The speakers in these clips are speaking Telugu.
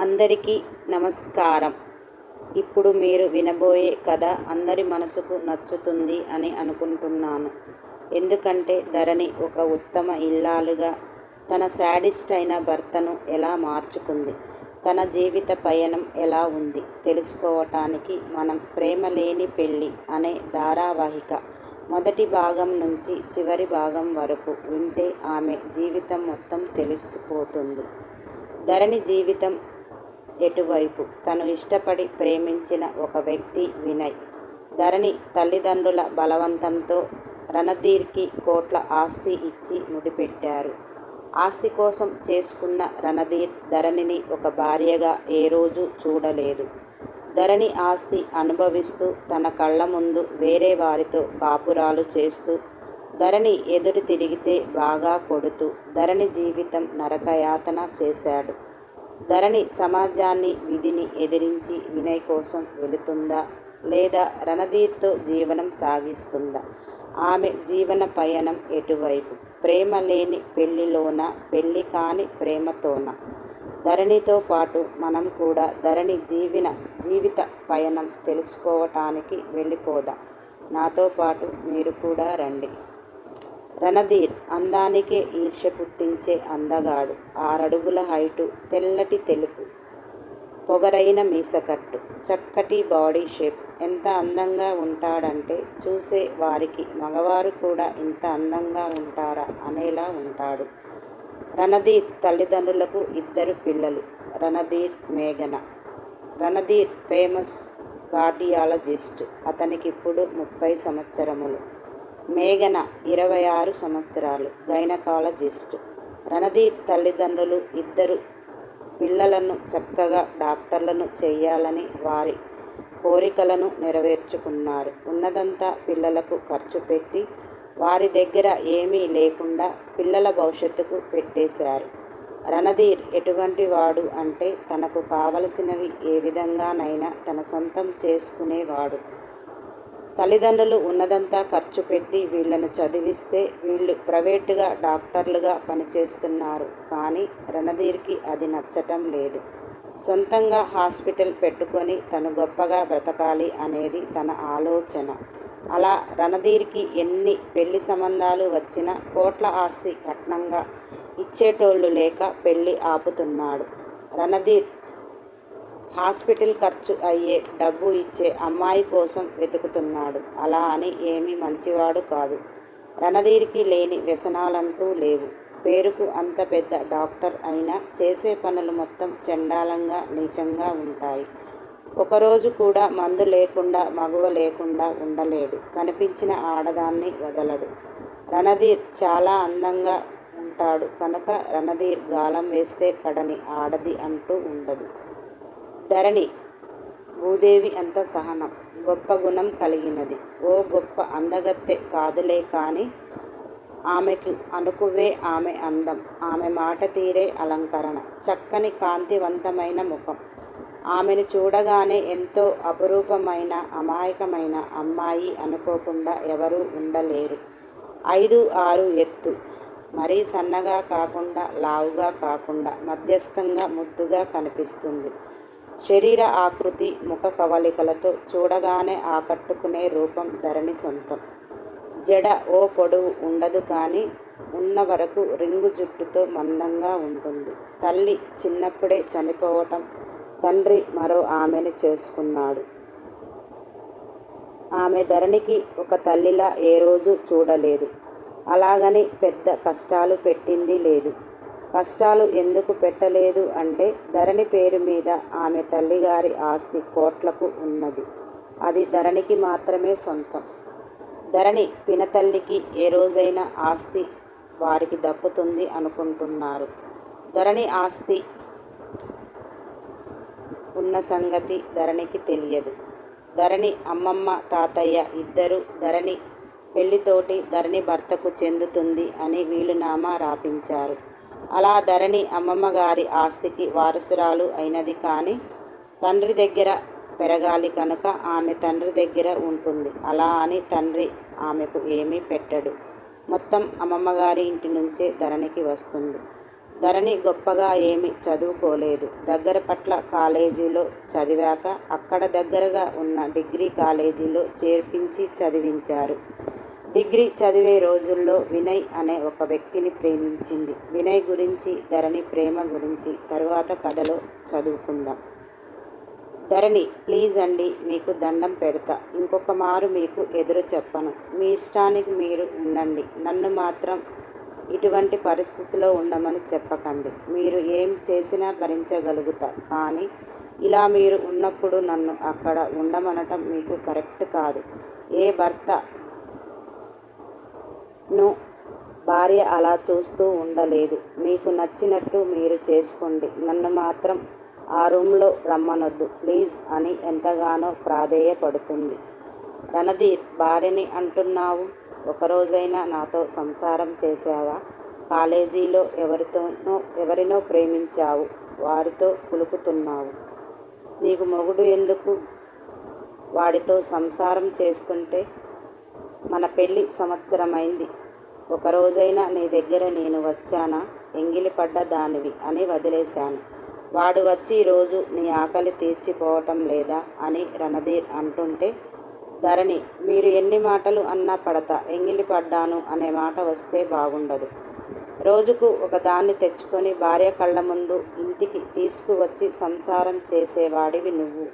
అందరికీ నమస్కారం. ఇప్పుడు మీరు వినబోయే కథ అందరి మనసుకు నచ్చుతుంది అని అనుకుంటున్నాను. ఎందుకంటే ధరణి ఒక ఉత్తమ ఇల్లాలుగా తన శాడిస్ట్ అయిన భర్తను ఎలా మార్చుకుంది తన జీవిత పయనం ఎలా ఉంది తెలుసుకోవటానికి మనం ప్రేమ లేని పెళ్ళి అనే ధారావాహిక మొదటి భాగం నుంచి చివరి భాగం వరకు వింటే ఆమె జీవితం మొత్తం తెలిసిపోతుంది. ధరణి జీవితం ఎటువైపు? తను ఇష్టపడి ప్రేమించిన ఒక వ్యక్తి వినయ్. ధరణి తల్లిదండ్రుల బలవంతంతో రణధీర్కి కోట్ల ఆస్తి ఇచ్చి ముడిపెట్టారు. ఆస్తి కోసం చేసుకున్న రణధీర్ ధరణిని ఒక భార్యగా ఏ రోజు చూడలేదు. ధరణి ఆస్తి అనుభవిస్తూ తన కళ్ళ ముందు వేరే వారితో కాపురాలు చేస్తూ ధరణి ఎదురు తిరిగితే బాగా కొడుతూ ధరణి జీవితం నరకయాతన చేశాడు. ధరణి సమాజాన్ని విధిని ఎదిరించి వినయ్ కోసం వెళుతుందా? లేదా రణధీర్తో జీవనం సాగిస్తుందా? ఆమె జీవన పయనం ఎటువైపు? ప్రేమ లేని పెళ్ళిలోన? పెళ్ళి కాని ప్రేమతోన? ధరణితో పాటు మనం కూడా ధరణి జీవన జీవిత పయనం తెలుసుకోవటానికి వెళ్ళిపోదాం. నాతో పాటు మీరు కూడా రండి. రణధీర్ అందానికే ఈర్ష్య పుట్టించే అందగాడు. ఆరడుగుల హైటు తెల్లటి తెలుపు పొగరైన మీసకట్టు చక్కటి బాడీ షేప్. ఎంత అందంగా ఉంటాడంటే చూసే వారికి మగవారు కూడా ఇంత అందంగా ఉంటారా అనేలా ఉంటాడు. రణధీర్ తల్లిదండ్రులకు ఇద్దరు పిల్లలు రణధీర్ మేఘన. Randhir famous cardiologist. అతనికి ఇప్పుడు ముప్పై సంవత్సరములు. మేఘన ఇరవై ఆరు సంవత్సరాలు. గైనకాలజిస్ట్ రణధీర్ తల్లిదండ్రులు ఇద్దరు పిల్లలను చక్కగా డాక్టర్లను చేయాలని వారి కోరికలను నెరవేర్చుకున్నారు. ఉన్నదంతా పిల్లలకు ఖర్చు పెట్టి వారి దగ్గర ఏమీ లేకుండా పిల్లల భవిష్యత్తుకు పెట్టేశారు. రణధీర్ ఎటువంటి వాడు అంటే తనకు కావలసినవి ఏ విధంగానైనా తన సొంతం చేసుకునేవాడు. తల్లిదండ్రులు ఉన్నదంతా ఖర్చు పెట్టి వీళ్ళను చదివిస్తే వీళ్ళు ప్రైవేటుగా డాక్టర్లుగా పనిచేస్తున్నారు. కానీ రణధీర్కి అది నచ్చటం లేదు. సొంతంగా హాస్పిటల్ పెట్టుకొని తను గొప్పగా బ్రతకాలి అనేది తన ఆలోచన. అలా రణధీర్కి ఎన్ని పెళ్ళి సంబంధాలు వచ్చినా కోట్ల ఆస్తి కట్నంగా ఇచ్చేటోళ్ళు లేక పెళ్ళి ఆపుతున్నాడు. రణధీర్ హాస్పిటల్ ఖర్చు అయ్యే డబ్బు ఇచ్చే అమ్మాయి కోసం వెతుకుతున్నాడు. అలా అని ఏమీ మంచివాడు కాదు. రణధీర్కి లేని వ్యసనాలంటూ లేవు. పేరుకు అంత పెద్ద డాక్టర్ అయినా చేసే పనులు మొత్తం చండాలంగా నీచంగా ఉంటాయి. ఒకరోజు కూడా మందు లేకుండా మగువ లేకుండా ఉండలేడు. కనిపించిన ఆడదాన్ని వదలడు. రణధీర్ చాలా అందంగా ఉంటాడు. కనుక రణధీర్ గాలం వేస్తే పడని ఆడది అంటూ ఉండదు. ధరణి భూదేవి అంత సహనం గొప్ప గుణం కలిగినది. ఓ గొప్ప అందగత్తె కాదులే కానీ ఆమెకు అనుకువే ఆమె అందం. ఆమె మాట తీరే అలంకరణ చక్కని కాంతివంతమైన ముఖం. ఆమెను చూడగానే ఎంతో అపురూపమైన అమాయకమైన అమ్మాయి అనుకోకుండా ఎవరూ ఉండలేరు. ఐదు ఆరు ఎత్తు. మరీ సన్నగా కాకుండా లావుగా కాకుండా మధ్యస్థంగా ముద్దుగా కనిపిస్తుంది. శరీర ఆకృతి ముఖ కవలికలతో చూడగానే ఆకట్టుకునే రూపం ధరణి సొంతం. జడ ఓ పొడవు ఉండదు కానీ ఉన్న వరకు రింగు జుట్టుతో మందంగా ఉంటుంది. తల్లి చిన్నప్పుడే చనిపోవటం తండ్రి మరో ఆమెను చేసుకున్నాడు. ఆమె ధరణికి ఒక తల్లిలా ఏ రోజు చూడలేదు. అలాగని పెద్ద కష్టాలు పెట్టింది లేదు. కష్టాలు ఎందుకు పెట్టలేదు అంటే ధరణి పేరు మీద ఆమె తల్లిగారి ఆస్తి కోట్లకు ఉన్నది. అది ధరణికి మాత్రమే సొంతం. ధరణి పినతల్లికి ఏ రోజైనా ఆస్తి వారికి దక్కుతుంది అనుకుంటున్నారు. ధరణి ఆస్తి ఉన్న సంగతి ధరణికి తెలియదు. ధరణి అమ్మమ్మ తాతయ్య ఇద్దరు ధరణి పెళ్ళితోటి ధరణి భర్తకు చెందుతుంది అని వీలునామా రాపించారు. అలా ధరణి అమ్మమ్మ గారి ఆస్తికి వారసురాలు అయినది కానీ తండ్రి దగ్గర పెరగాలి కనుక ఆమె తండ్రి దగ్గర ఉంటుంది. అలా అని తండ్రి ఆమెకు ఏమీ పెట్టడు. మొత్తం అమ్మమ్మ గారి ఇంటి నుంచే ధరణికి వస్తుంది. ధరణి గొప్పగా ఏమి చదువుకోలేదు. దగ్గర పట్ల కాలేజీలో చదివాక అక్కడ దగ్గరగా ఉన్న డిగ్రీ కాలేజీలో చేర్పించి చదివించారు. డిగ్రీ చదివే రోజుల్లో వినయ్ అనే ఒక వ్యక్తిని ప్రేమించింది. వినయ్ గురించి ధరణి ప్రేమ గురించి తరువాత కథలో చదువుకుందాం. ధరణి ప్లీజ్ అండి మీకు దండం పెడతా. ఇంకొక మారు మీకు ఎదురు చెప్పను. మీ ఇష్టానికి మీరు ఉండండి. నన్ను మాత్రం ఇటువంటి పరిస్థితిలో ఉండమని చెప్పకండి. మీరు ఏం చేసినా భరించగలుగుతా. కానీ ఇలా మీరు ఉన్నప్పుడు నన్ను అక్కడ ఉండమనటం మీకు కరెక్ట్ కాదు. ఏ భర్త ను భార్య అలా చూస్తూ ఉండలేదు. మీకు నచ్చినట్టు మీరు చేసుకోండి. నన్ను మాత్రం ఆ రూమ్లో రమ్మనొద్దు. ప్లీజ్ అని ఎంతగానో ప్రాధేయపడుతుంది. రణధీర్ భార్యని అంటున్నావు? ఒకరోజైనా నాతో సంసారం చేశావా? కాలేజీలో ఎవరితోనో ఎవరినో ప్రేమించావు. వారితో కులుకుతున్నావు నీకు మొగుడు ఎందుకు? వాడితో సంసారం చేస్తుంటే మన పెళ్ళి సంవత్సరమైంది. ఒకరోజైనా నీ దగ్గర నేను వచ్చానా? ఎంగిలిపడ్డ దానివి అని వదిలేశాను. వాడు వచ్చి రోజు నీ ఆకలి తీర్చిపోవటం లేదా అని రణధీర్ అంటుంటే ధరణి మీరు ఎన్ని మాటలు అన్నా పడతా ఎంగిలిపడ్డాను అనే మాట వస్తే బాగుండదు. రోజుకు ఒక దాన్ని తెచ్చుకొని భార్య కళ్ళ ముందు ఇంటికి తీసుకువచ్చి సంసారం చేసేవాడివి నువ్వు.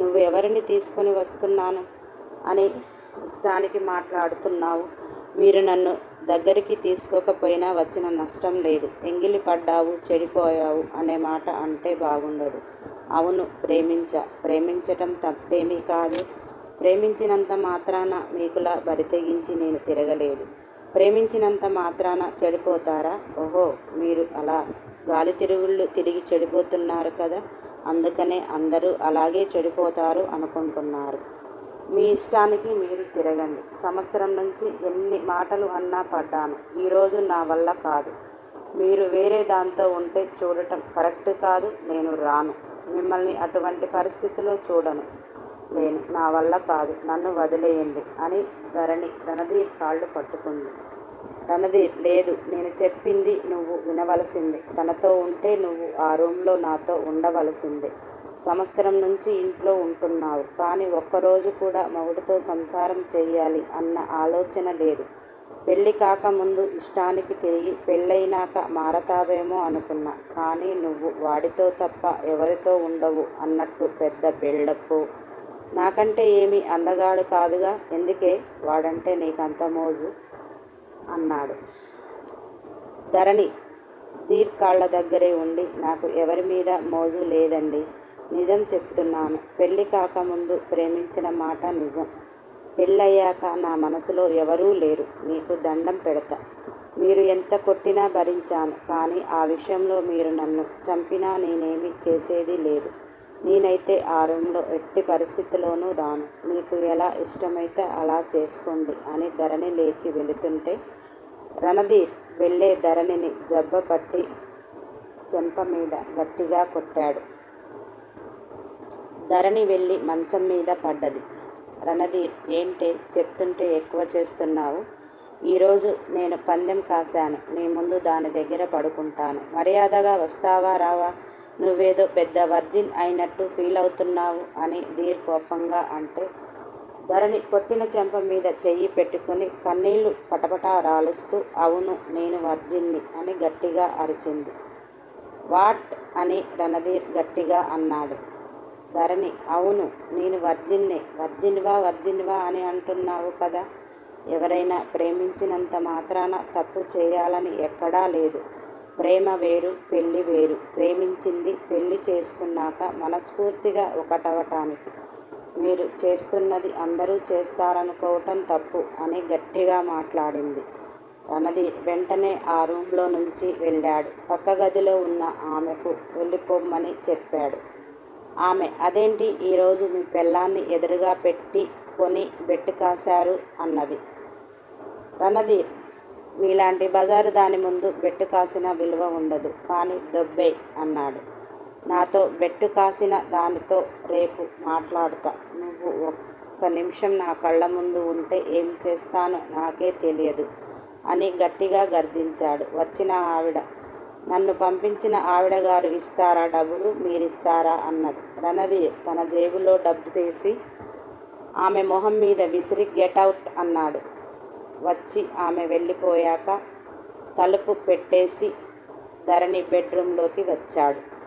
నువ్వు ఎవరిని తీసుకొని వస్తున్నాను? అని ఇష్టానికి మాట్లాడుతున్నావు. మీరు నన్ను దగ్గరికి తీసుకోకపోయినా వచ్చిన నష్టం లేదు. ఎంగిలి పడ్డావు చెడిపోయావు అనే మాట అంటే బాగుండదు. అవును ప్రేమించ. ప్రేమించటం తప్పేమీ కాదు. ప్రేమించినంత మాత్రాన మీకులా బరితెగించి నేను తిరగలేదు. ప్రేమించినంత మాత్రాన చెడిపోతారా? ఓహో మీరు అలా గాలి తిరుగుళ్ళు తిరిగి చెడిపోతున్నారు కదా. అందుకనే అందరూ అలాగే చెడిపోతారు అనుకుంటున్నారు. మీ ఇష్టానికి మీరు తిరగండి. సంవత్సరం నుంచి ఎన్ని మాటలు అన్నా పడ్డాను. ఈరోజు నా వల్ల కాదు. మీరు వేరే దాంతో ఉంటే చూడటం కరెక్ట్ కాదు. నేను రాను. మిమ్మల్ని అటువంటి పరిస్థితిలో చూడను. నేను నా వల్ల కాదు. నన్ను వదిలేయండి అని ధరణి రణధీర్ కాళ్ళు పట్టుకుంది. రణధీర్ లేదు. నేను చెప్పింది నువ్వు వినవలసిందే. తనతో ఉంటే నువ్వు ఆ రూమ్లో నాతో ఉండవలసిందే. సంవత్సరం నుంచి ఇంట్లో ఉంటున్నావు. కానీ ఒక్కరోజు కూడా మగుడితో సంసారం చేయాలి అన్న ఆలోచన లేదు. పెళ్ళి కాకముందు ఇష్టానికి తిరిగి పెళ్ళైనాక మారతావేమో అనుకున్నా. కానీ నువ్వు వాడితో తప్ప ఎవరితో ఉండవు అన్నట్టు పెద్ద బిల్డప్పు నాకంటే ఏమీ అందగాడు కాదుగా? ఎందుకే? వాడంటే నీకంత మోజు అన్నాడు. ధరణి దీర్ఘాళ్ళ దగ్గరే ఉండి నాకు ఎవరి మీద మోజు లేదండి. నిజం చెప్తున్నాను. పెళ్ళి కాకముందు ప్రేమించిన మాట నిజం. పెళ్ళయ్యాక నా మనసులో ఎవరూ లేరు. నీకు దండం పెడతా. మీరు ఎంత కొట్టినా భరించాను. కానీ ఆ విషయంలో మీరు నన్ను చంపినా నేనేమి చేసేది లేదు. నేనైతే ఆ రూమ్లో ఎట్టి పరిస్థితిలోనూ రాను. మీకు ఎలా ఇష్టమైతే అలా చేసుకోండి అని ధరణి లేచి వెళుతుంటే రణధీర్ వెళ్ళే ధరణిని జబ్బ పట్టి చెంప మీద గట్టిగా కొట్టాడు. ధరణి వెళ్ళి మంచం మీద పడ్డది. రణధీర్ ఏంటే చెప్తుంటే ఎక్కువ చేస్తున్నావు? ఈరోజు నేను పందెం కాశాను. నీ ముందు దాని దగ్గర పడుకుంటాను. మర్యాదగా వస్తావా రావా? నువ్వేదో పెద్ద వర్జిన్ అయినట్టు ఫీల్ అవుతున్నావు అని ధీర్ కోపంగా అంటే ధరణి కొట్టిన చెంప మీద చెయ్యి పెట్టుకుని కన్నీళ్ళు పటపటా రాలుస్తూ అవును నేను వర్జిన్ని అని గట్టిగా అరిచింది. వాట్ అని రణధీర్ గట్టిగా అన్నాడు. ధరణి. అవును నేను వర్జిన్నే. వర్జిన్వా వర్జిన్వా అని అంటున్నావు కదా. ఎవరైనా ప్రేమించినంత మాత్రాన తప్పు చేయాలని ఎక్కడా లేదు. ప్రేమ వేరు పెళ్ళి వేరు. ప్రేమించింది పెళ్ళి చేసుకున్నాక మనస్ఫూర్తిగా ఒకటవటానికి. మీరు చేస్తున్నది అందరూ చేస్తారనుకోవటం తప్పు అని గట్టిగా మాట్లాడింది. రణది వెంటనే ఆ రూమ్లో నుంచి వెళ్ళాడు. పక్క గదిలో ఉన్న ఆమెకు వెళ్ళిపోమ్మని చెప్పాడు. ఆమె అదేంటి? ఈరోజు మీ పెళ్ళాన్ని ఎదురుగా పెట్టి కొని బెట్టు కాశారు అన్నది. రణధీర్ మీలాంటి బజారు దాని ముందు బెట్టు కాసిన విలువ ఉండదు. కానీ దొబ్బే అన్నాడు. నాతో బెట్టు కాసిన దానితో రేపు మాట్లాడతా. నువ్వు ఒక్క నిమిషం నా కళ్ళ ముందు ఉంటే ఏం చేస్తానో నాకే తెలియదు అని గట్టిగా గర్జించాడు. వచ్చిన ఆవిడ నన్ను పంపించిన ఆవిడగారు ఇస్తారా డబ్బులు? మీరిస్తారా? అన్నది. రణది తన జేబులో డబ్బు తీసి ఆమె మొహం మీద విసిరి గెటౌట్ అన్నాడు. వచ్చి ఆమె వెళ్ళిపోయాక తలుపు పెట్టేసి ధరణి బెడ్రూమ్లోకి వచ్చాడు.